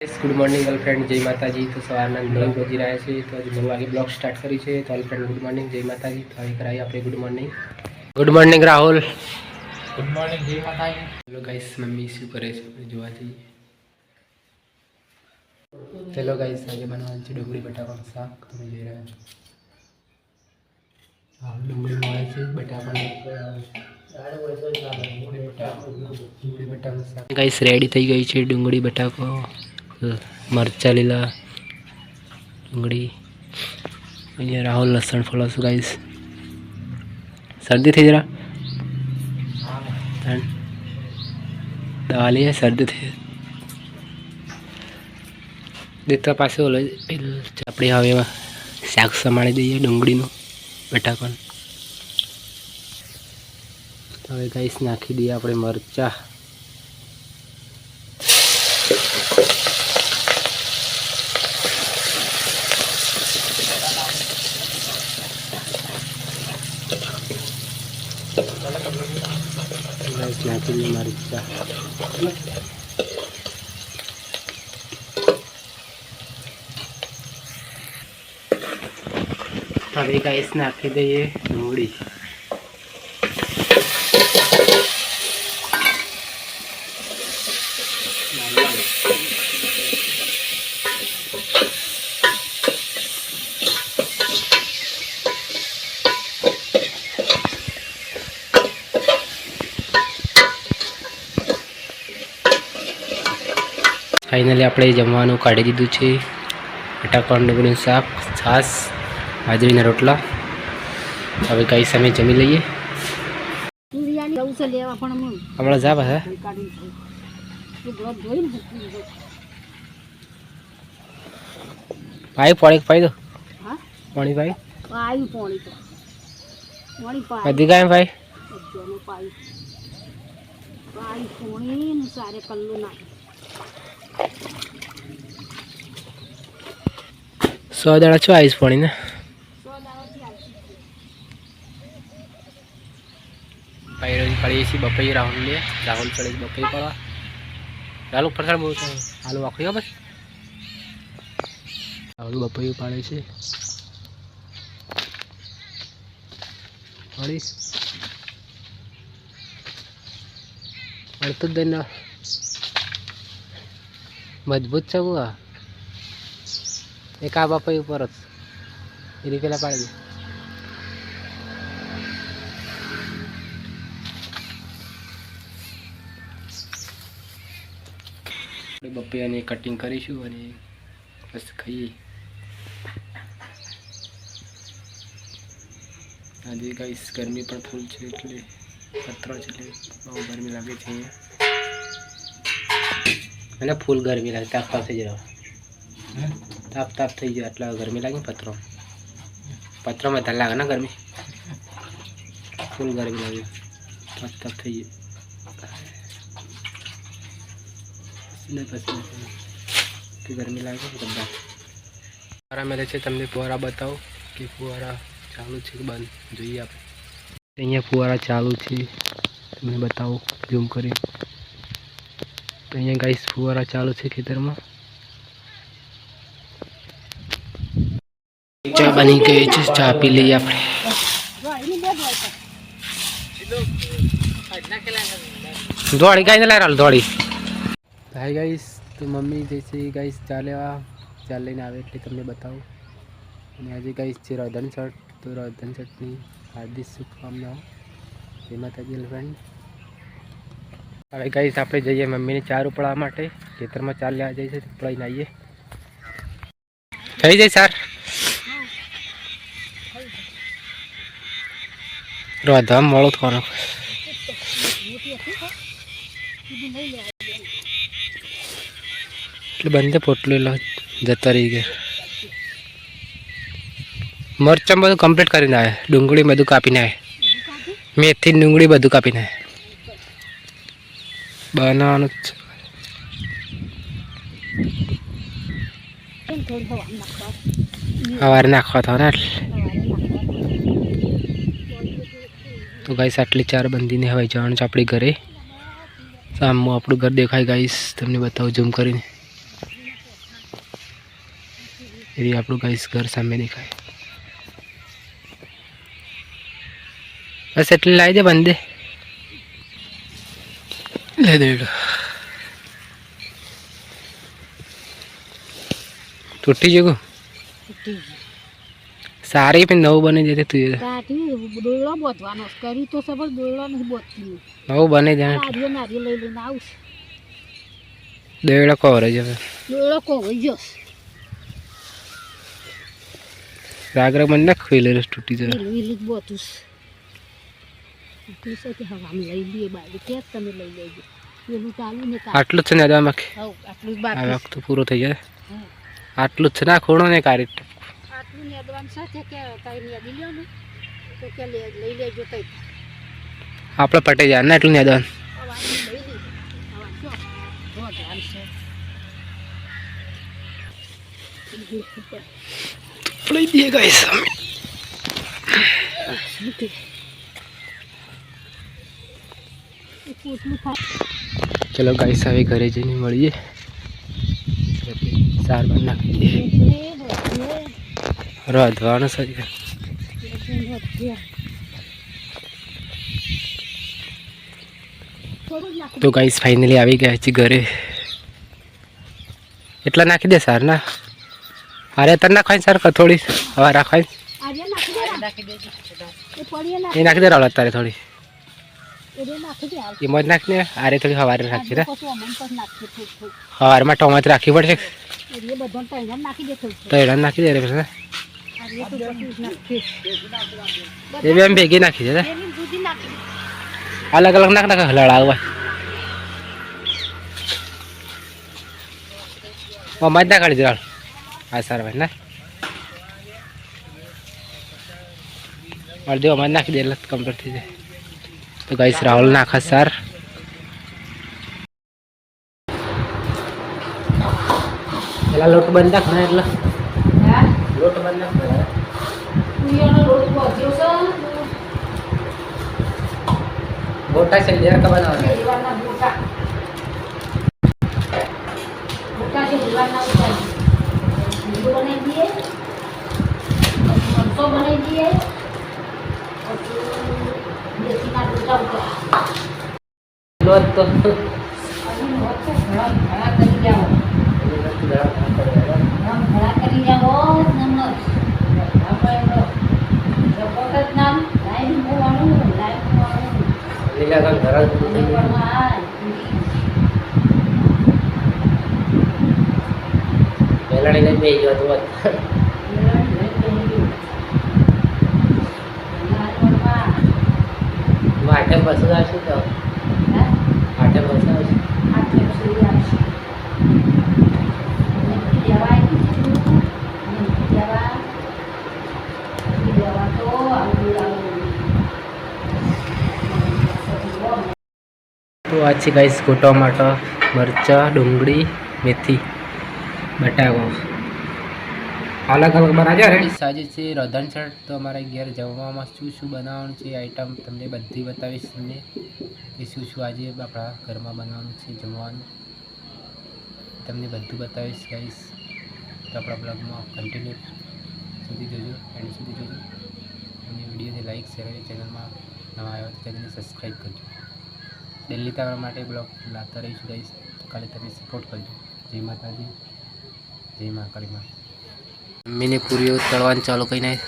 Good morning girlfriend જય માતાજી તો સવારના નવ બજી રહ્યા છે તો આજે નવ વાગે બ્લોગ સ્ટાર્ટ કરી છે તો ગર્લફ્રેન્ડ ગુડ મોર્નિંગ જય માતાજી તો હવે કરાવી આપણે good morning good morning Rahul good morning જય માતાજી ચલો ગાઈસ મમ્મી શું કરે છે આપણે જોવા જઈએ ચલો ગાઈસ આજે બનાવવાનું છે ડુંગળી બટાકાનું શાક તમે જોઈ રહ્યા છો હા ડુંગળી મળે છે બટાકાનું ડુંગળી બટાકાનું શાક ગાઈસ રેડી થઈ ગઈ છે ડુંગળી બટાકો મરચા લીલા ડુંગળી, અહીંયા રાહુલ, લસણ ફોલાશું ગાઈશ શરદી થઈ જરા? દવા લઈએ શરદી થઈ દેતા પાસે ઓલો આપણે હવે એમાં. શાક સમાળી દઈએ ડુંગળીનું, બટાકાનું. હવે ગાઈસ નાખી દઈએ આપણે મરચાં. દઈએ મરચાં હવે ગાઈસ નાખી દઈએ ડુંગળી ફાઇનલી આપણે જમવાનું કાઢી દીધું છે. બટાકા ડુંગળીનું શાક છાશ બાજરીના રોટલા. હવે કઈ સામે જમી લઈએ. હમણાં જા દીધો. ભાઈ પાણી પાઈ દો. હા? પાણી ભાઈ. કાંઈ ભાઈ? પોણી ને સારે કલ્લું નાખ્યું. સો દાડા છો આવીશ પાણી ને સો દાવાથી આવતી ભાઈ પડીએ છીએ બપૈયું રાહુલ લે, રાહુલ પડે છે બપૈયું પડવા. રાહુલ ઉપર બહુ હાલું વાખડી બસ. રાહુલ બપૈયું પાડે છે. પડીશ અડતું જ દઈને મજબૂત છે હું આ એક આ બપૈયું ઉપર જ એની પેલા પાડી દે બપૈયાને કટિંગ કરીશું અને બસ ખાઈએ આજે ગાઈસ ગરમી પણ ફૂલ છે એટલે પત્રો છે એટલે બહુ ગરમી લાગે છે અહીંયા અને ફૂલ ગરમી લાગે તાપ તાપ થઈ જાય તાપ તાપ થઈ જાય એટલે ગરમી લાગે પત્રો. પત્રોમાં તાર લાગે ને ગરમી? ફૂલ ગરમી લાગે. તાપ તાપ થઈ જાય પછી ગરમી લાગે બધા. ફુવારા મેળે છે તમને ફુવારા બતાવો કે ફુવારા ચાલુ છે કે બંધ? જોઈએ આપણે. અહીંયા ફુવારા ચાલુ છે તમને બતાવો ઝૂમ કરી. તો અહીંયા ગાઈસ ફુવારા ચાલુ છે ખેતરમાં. ચા બની ગઈ છે, ચા પી લઈએ આપણે. દોડ ગાઈને લઈ રહ્યો દોડી ભાઈ ગાઈસ તો મમ્મી જે છે ગાઈસ ચા લેવા, ચા લઈને આવે એટલે તમને બતાવું. અને આજે ગાઈસ છે રોધન શર્ટ, તો રોધન શર્ટની હાર્દિક શુભકામનાઓ. જય માતાજી ફ્રેન્ડ હવે ગઈ આપણે જઈએ મમ્મીને ચાર ઉપડાવવા માટે. ખેતરમાં ચાર લેવા જઈએ છે ઉપડાઈને આવીએ. થઈ જાય સર. રાધા, મળો થોડો. એટલે બંને પોટલું જતા રહી ગયા. મરચાં બધું કમ્પ્લીટ કરીને આવે ડુંગળી બધું કાપીને આવે મેથી ડુંગળી બધું કાપીને આવે બનાવવાનું જ છે. સવારે નાખવા થવાના એટલે તો ગાઈસ આટલી ચાર બંધીને હવે જવાનું છે આપણી ઘરે સામું આપણું ઘર દેખાય ગાઈસ તમને બતાવું ઝૂમ કરીને એ આપણું ગાઈસ ઘર સામે દેખાય બસ એટલે લાવી દે બંધે લે દેડો તૂટી જગો સારી પણ નવું બની જતી તું એ. બોતવાનો કરી તો સબર દોયડો નહીં બોતતી નવું બની જાય નારિયેળ નારિયેળ લઈ લઈને આવશે. દેડો કવરે જ હવે. દોયડો કોવાઈ જશે રાગ રાગ મને ના ખોઈ તૂટી જાય છે. એટલું છે કે હવે આમ લઈ લઈએ બાજુ ક્યાં તમે લઈ લેજો. પેલું ચાલુ ને આટલું જ છે ને દાદા આટલું જ આ બાકી વખત પૂરો થઈ જાય. આટલું જ છે ના ખોણો ને કારી આટલું નેદવાનું સાથે કે તાઈ નેદી લ્યો ને. તો કે લઈ લેજો તઈ આપણે પટી જાય ને એટલું ને છે. લઈ દઈએ ગાઈસ અમે શું કે એ પોટલું ખા ચલો ગાઈસ હવે ઘરે જઈને મળીએ. સાર બાર નાખી દઈએ રાધવાનું નાખી તો ગાઈસ ફાઇનલી આવી ગયા છે ઘરે. એટલા નાખી દે સાર ના અરે તને નાખવાની સર થોડી. હવા રાખવાની. નાખી દે. એ નાખી રાવલ તારે થોડી. એમાં જ નાખી દે આરે થોડી હવારે રાખી દે પછી અમન પર નાખી થોડું થોડું હવારમાં ટોમાચ રાખવી પડશે. એ બધો નાખી દે રે પછી એ બી ભેગી નાખી દે અલગ અલગ નાખ નાખ લડાવવા મમ્મા જ ના કાઢી દે હા સર ભાઈ ના અડધી અમારે નાખી દે એટલે કમ્પ્લીટ થઈ જાય. તો ગાઈસ રાહુલ નાખા સાર પેલા લોટ બંધ નાખ ના એટલે હા લોટ બંધ નાખ તુંયાનો લોટ પહોંચ્યો છે મોટા છે લેર કા બનાવવાના શનિવારના મોટા મોટા છે શનિવારના ઉતારી લીંબુ બનાવી દઈએ પછી મરચો બનાવી દઈએ પછી દેશીના ડોસા ઉતારી લોટ તો અને મોટો ઘણા ઘણા કરી જાઓ આમ ઘણા કરી જાઓ નંબર આપણે સપોર્ટ જ નામ લાઈન બે લાઈન હોવાનું તો? માટે બસ આવશે. તો માટે બસ તો આ છે ગાઈસ ગોટા ટમાટર મરચાં ડુંગળી મેથી બટાકો. અલગ અલગ બનાવ્યા રે? છે રધન શર્ટ તો અમારા ઘેર જમવામાં શું શું બનાવવાનું છે આઈટમ તમને બધી બતાવીશ તમને કે શું શું આજે આપણા ઘરમાં બનાવવાનું છે, જમવાનું. તમને બધું બતાવીશ ગાઈસ તો આપણા બ્લોગમાં કન્ટિન્યુ સુધી જોજો એન્ડ સુધી જોજો. અને વિડીયોને લાઇક શેર અને ચેનલમાં નવા આવ્યો તો ચેનલને સબસ્ક્રાઈબ કરજો. ડેલી તમારા માટે બ્લોગ લાવતા રહીશું ગાઈસ તો કાલે તમે સપોર્ટ કરજો. જય માતાજી. જય મા કાળીમાં મમ્મીને પૂરીઓ તળવાનું ચાલુ કરી નાખ.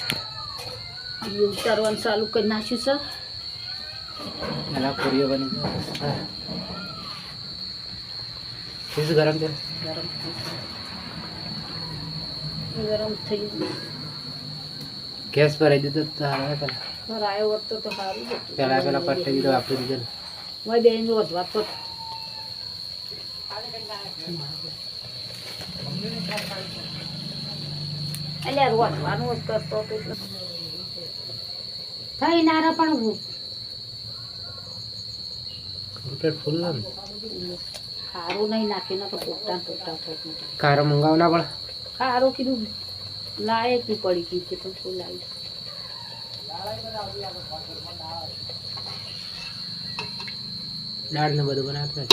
તળવાનું ચાલુ કરી નાખ્યું સર એના પૂરીઓ બની ફીસ ગરમ છે? ગરમ ગરમ થઈ ગેસ પર આવી દીધો તો હારા પેલા. ગયું આવ્યો હોત તો સારું પેલા પેલા પટ્ટી દીધો આપી દીધો. મેં બેન વધવા તો અલ્યા રોધવાનું જ કરતો હતો એટલે. થઈ નારા પણ ખારું નહીં નાખીને તો પોતા પોતા થઈ કારો મંગાવ ના પડે? ખારું કીધું લાય તું પડી ગઈ છે પણ તું લાવી દાળ ને બધું બનાવતા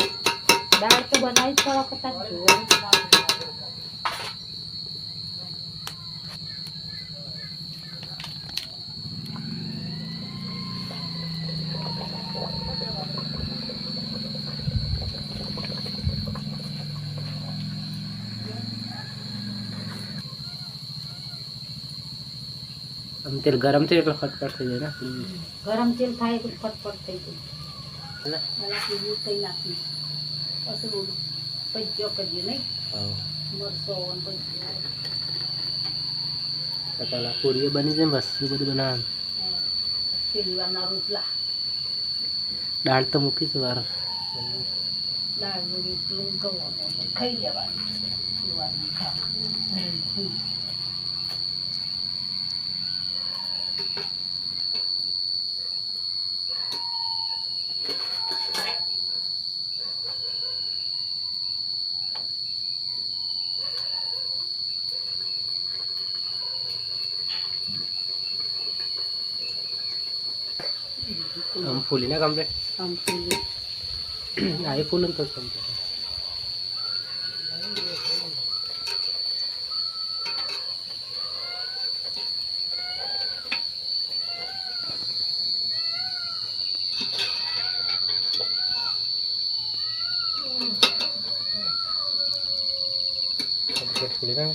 દાળ તો બનાવી થોડા કદાચ જોવાનું આમ તેલ ગરમ તેલ એટલે ફટફટ થઈ જાય ને? ગરમ તેલ થાય એટલે ફટફટ થઈ જાય. થઈ નાખીશ પછી બોલું પૈયો કરીએ નહીં? મરસો પેલા પૂરીઓ બની જાય વસ્તુ બધું બનાવવાનું? રોટલા. દાળ તો મૂકી છે વાર દાળનું રોટલું ખાઈ જવાનું આમ ફૂલી ના કમ્પ્લીટ આમ પેલી આ એ ફૂલ તો કમ્પ્લીટ ફૂલી ના?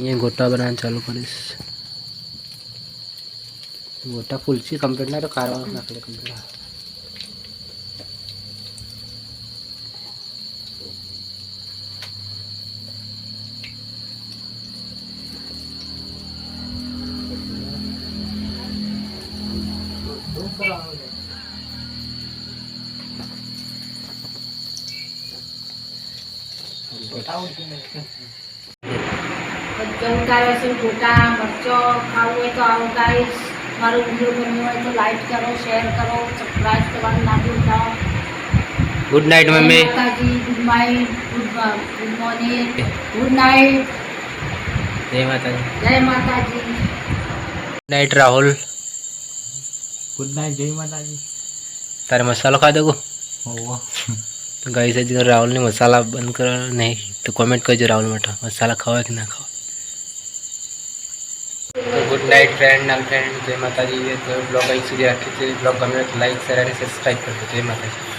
અહીંયા ગોટા બનાવવાનું ચાલુ કરીશ. ગોટા ફૂલસી કમ્પ્લીટ ના તો કારવાનું નાખે કમ્પ્લીટ બધા ઉતારે છે ગોટા મરચો ખાવું હોય તો આવું ગાઈસ મારો વીડિયો ગમ્યો હોય તો લાઈક કરો શેર કરો સબસ્ક્રાઈબ કરવાનું ના ભૂલતા ગુડ નાઇટ મમ્મી જય માતાજી good night good good morning good night જય માતાજી જય માતાજી good night Rahul good night જય માતાજી તારે મસાલો ખાધો ગો ઓહો તો ગાઈ છે રાહુલને મસાલા બંધ કરો નહીં તો કોમેન્ટ કરજો રાહુલ માટે મસાલા ખાવા કે ના ખાવા તો ગુડ નાઇટ ફ્રેન્ડ નામ ફ્રેન્ડ જય માતાજી બ્લોગ અહીં સુધી રાખીએ છીએ બ્લોગ ગમે લાઈક શેર અને સબસ્ક્રાઈબ કરજો જય માતાજી